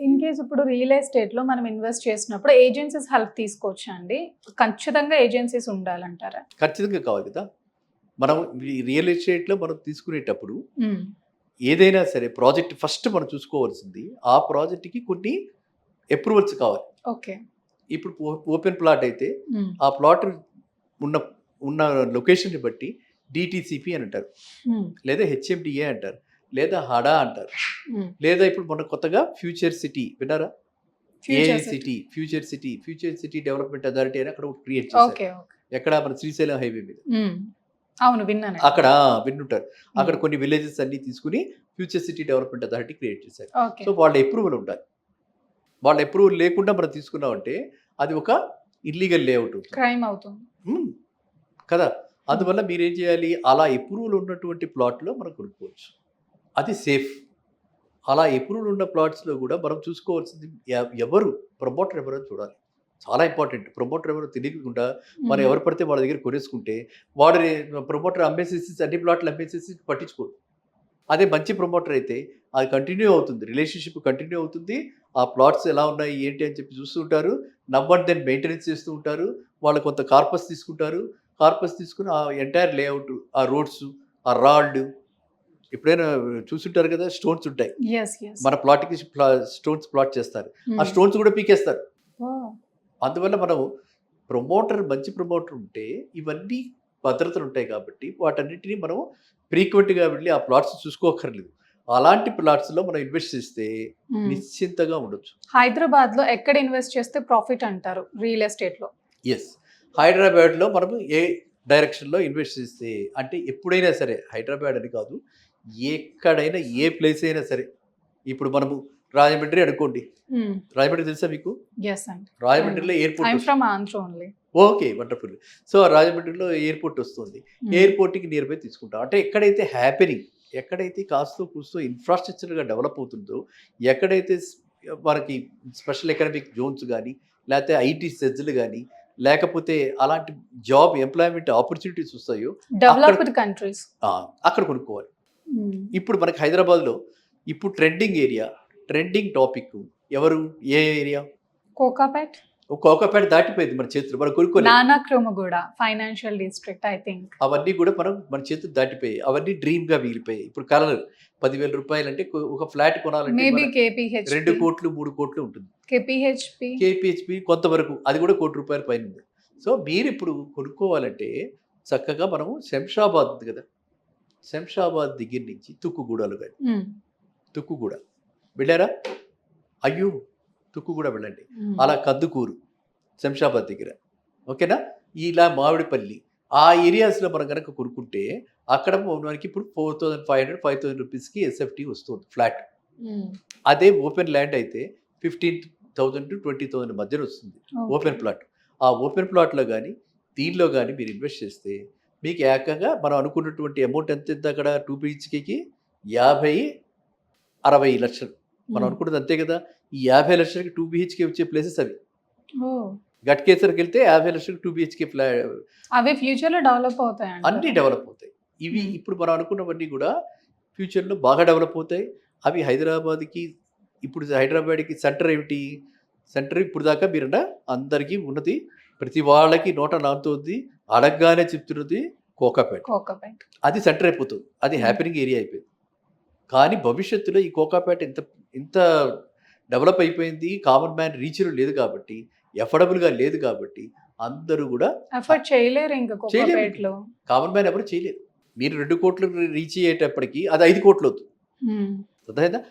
In case ఇప్పుడు real ఎస్టేట్లో మనం ఇన్వెస్ట్ చేసినప్పుడు ఏజెన్సీస్ హెల్ప్ తీసుకోవచ్చా అండి ఖచ్చితంగా ఏజెన్సీస్ ఉండాలంటారా? ఖచ్చితంగా కావాలి కదా. మనం ఈ రియల్ ఎస్టేట్లో మనం తీసుకునేటప్పుడు ఏదైనా సరే ప్రాజెక్ట్ ఫస్ట్ మనం చూసుకోవాల్సింది ఆ ప్రాజెక్ట్కి కొన్ని అప్రూవల్స్ కావాలి. ఓకే. ఇప్పుడు ఓపెన్ ప్లాట్ అయితే ఆ ప్లాట్ ఉన్న ఉన్న లొకేషన్ని బట్టి డిటీసీపీ అని అంటారు. లేదా హెచ్ఎండిఏ అంటారు. లేదా హడా అంటారు. లేదా ఇప్పుడు మన కొత్తగా ఫ్యూచర్ సిటీ విన్నారా. City future city future city development authority అని అక్కడ క్రియేట్ చేశారు. ఎక్కడ మన శ్రీశైలం హైవే మీద. అవును విన్నాను అక్కడ విన్నుంటారు అక్కడ కొన్ని విలేజెస్ అన్ని తీసుకుని future city development authority create చేశారు. సో వాళ్ళ అప్రూవల్ ఉండాలి. వాళ్ళ అప్రూవల్ లేకుండా మనం తీసుకున్నామంటే అది ఒక ఇల్లీగల్ లేఅవుట్ క్రైమ్ అవుతుంది. కదా? అందువల్ల మీరు ఏం చేయాలి? అలా అప్రూవల్ ఉన్నటువంటి ప్లాట్లో మనం కొనుక్కోవచ్చు. అది సేఫ్. అలా అప్రూవల్ ఉన్న ప్లాట్స్లో కూడా మనం చూసుకోవాల్సింది ఎవరు? ప్రమోటర్ ఎవరో చూడాలి. చాలా ఇంపార్టెంట్. ప్రమోటర్ ఎవరో తెలియకుండా మనం ఎవరు పడితే వాళ్ళ దగ్గర కొనేసుకుంటే వాడు ప్రమోటర్ అమ్మేసేసి అన్ని ప్లాట్లు అమ్మేసేసి పట్టించుకోడు అదే మంచి ప్రమోటర్ అయితే అది కంటిన్యూ అవుతుంది. రిలేషన్షిప్ కంటిన్యూ అవుతుంది. ఆ ప్లాట్స్ ఎలా ఉన్నాయి? ఏంటి? అని చెప్పి చూస్తూ ఉంటారు. నవ్వండి దెన్ మెయింటెనెన్స్ చేస్తూ ఉంటారు. వాళ్ళు కొంత కార్పస్ తీసుకుంటారు. కార్పస్ తీసుకుని ఆ ఎంటైర్ లేఅవుట్ ఆ రోడ్స్ ఆ రాల్డ్ ఎప్పుడైనా చూసుంటారు కదా స్టోన్స్ ఉంటాయి. మన ప్లాట్కి స్టోన్స్ ప్లాట్ చేస్తారు. ఆ ఉమ్. స్టోన్స్ కూడా పీకేస్తారు. అందువల్ల మనం ప్రమోటర్ మంచి ప్రమోటర్ ఉంటే ఇవన్నీ భద్రతలు ఉంటాయి కాబట్టి వాటన్నిటిని మనం ఫ్రీక్వెంట్గా వెళ్ళి ఆ ప్లాట్స్ చూసుకోకర్లేదు. అలాంటి ప్లాట్స్లో మనం ఇన్వెస్ట్ చేస్తే ఉమ్. నిశ్చింతగా ఉండొచ్చు. హైదరాబాద్లో ఎక్కడ ఇన్వెస్ట్ చేస్తే ప్రాఫిట్ అంటారు రియల్ ఎస్టేట్లో ఎస్ హైదరాబాద్లో మనం ఏ డైరెక్షన్లో ఇన్వెస్ట్ చేస్తే అంటే ఎప్పుడైనా సరే హైదరాబాద్ అని కాదు ఎక్కడైనా ఏ ప్లేస్ అయినా సరే ఇప్పుడు మనము రాజమండ్రి అనుకోండి. రాజమండ్రి తెలుసా మీకు? రాజమండ్రిలో I'm airport okay wonderful. So రాజమండ్రిలో ఎయిర్పోర్ట్ వస్తుంది. ఎయిర్పోర్ట్కి నియర్ బై తీసుకుంటాం. అంటే ఎక్కడైతే హ్యాపెనింగ్ ఎక్కడైతే కాస్తో కూస్తో ఇన్ఫ్రాస్ట్రక్చర్గా డెవలప్ అవుతుందో ఎక్కడైతే మనకి స్పెషల్ ఎకనామిక్ జోన్స్ కానీ లేకపోతే ఐటీ సెజ్లు కానీ లేకపోతే అలాంటి జాబ్ ఎంప్లాయ్మెంట్ ఆపర్చునిటీస్ వస్తాయో డెవలప్డ్ కంట్రీస్ అక్కడ కొనుక్కోవాలి. ఇప్పుడు మనకి హైదరాబాద్లో ఇప్పుడు ట్రెండింగ్ ఏరియా ట్రెండింగ్ టాపిక్ ఎవరు? ఏ ఏరియా? కోకాపేట్. కోకాపేట దాటిపోయింది మన చేతులు మనం కొనుక్కోలేదు. క్రోమగూడ ఫైనాన్షియల్ డిస్ట్రిక్ట్ ఐ థింక్ అవన్నీ కూడా మనం మన చేతులు దాటిపోయాయి. అవన్నీ డ్రీమ్గా మిగిలిపోయాయి. ఇప్పుడు కలర్ పదివేల రూపాయలు అంటే ఒక ఫ్లాట్ కొనాలంటే రెండు కోట్లు మూడు కోట్లు ఉంటుంది. కేపీహెచ్పి కేపీహెచ్పి కొంతవరకు అది కూడా కోటి రూపాయల పైన ఉంది. సో మీరు ఇప్పుడు కొనుక్కోవాలంటే చక్కగా మనము శంషాబాద్ ఉంది కదా శంషాబాద్ దగ్గర నుంచి తుక్కుగూడలు కానీ తుక్కుగూడ. వెళ్ళారా? అయ్యో! తుక్కుగూడ వెళ్ళండి. అలా కందుకూరు శంషాబాద్ దగ్గర. ఓకేనా? ఇలా మామిడిపల్లి ఆ ఏరియాస్లో మనం కనుక కొనుక్కుంటే అక్కడ మనకి ఇప్పుడు four thousand five hundred five thousand రూపీస్కి ఎస్ఎఫ్టీ వస్తుంది ఫ్లాట్. అదే ఓపెన్ ల్యాండ్ అయితే fifteen thousand to twenty thousand మధ్యన వస్తుంది ఓపెన్ ప్లాట్. ఆ ఓపెన్ ప్లాట్లో కానీ దీనిలో కానీ మీరు ఇన్వెస్ట్ చేస్తే మీకు ఏకంగా మనం అనుకున్నటువంటి అమౌంట్ ఎంత ఎంత అక్కడ? టూ బిహెచ్కేకి యాభై అరవై లక్షలు. మనం అనుకున్నది అంతే కదా? ఈ యాభై లక్షలకి టూ బిహెచ్కే వచ్చే ప్లేసెస్ అవి. గట్కేసరికి వెళ్తే యాభై లక్షలకి టూ బిహెచ్కే ఫ్లా అవి ఫ్యూచర్లో డెవలప్ అవుతాయి అన్నీ డెవలప్ అవుతాయి. ఇవి. ఇప్పుడు మనం అనుకున్నవన్నీ కూడా ఫ్యూచర్లో బాగా డెవలప్ అవుతాయి. అవి హైదరాబాద్కి ఇప్పుడు హైదరాబాద్కి సెంటర్ ఏమిటి? సెంటర్ ఇప్పుడు దాకా మీరన్న అందరికీ ఉన్నది. ప్రతి వాళ్ళకి నోట నాటుతుంది అడగగానే చెప్తున్నది కోకాపేట. కోకాపేట్. అది సెంటర్ అయిపోతుంది. అది Hmm. హ్యాపెనింగ్ ఏరియా అయిపోయింది. కానీ భవిష్యత్తులో ఈ కోకాపేట ఇంత ఇంత డెవలప్ అయిపోయింది కామన్ మ్యాన్ రీచ్లో లేదు కాబట్టి ఎఫర్డబుల్గా లేదు కాబట్టి అందరూ కూడా ఎఫర్ట్ చేయలేరు ఇంకా చేయలేరు. కామన్ మ్యాన్ ఎవరు చేయలేరు. మీరు రెండు కోట్లు రీచ్ అయ్యేటప్పటికి అది ఐదు కోట్లు అవుతుంది. అర్థమైందా?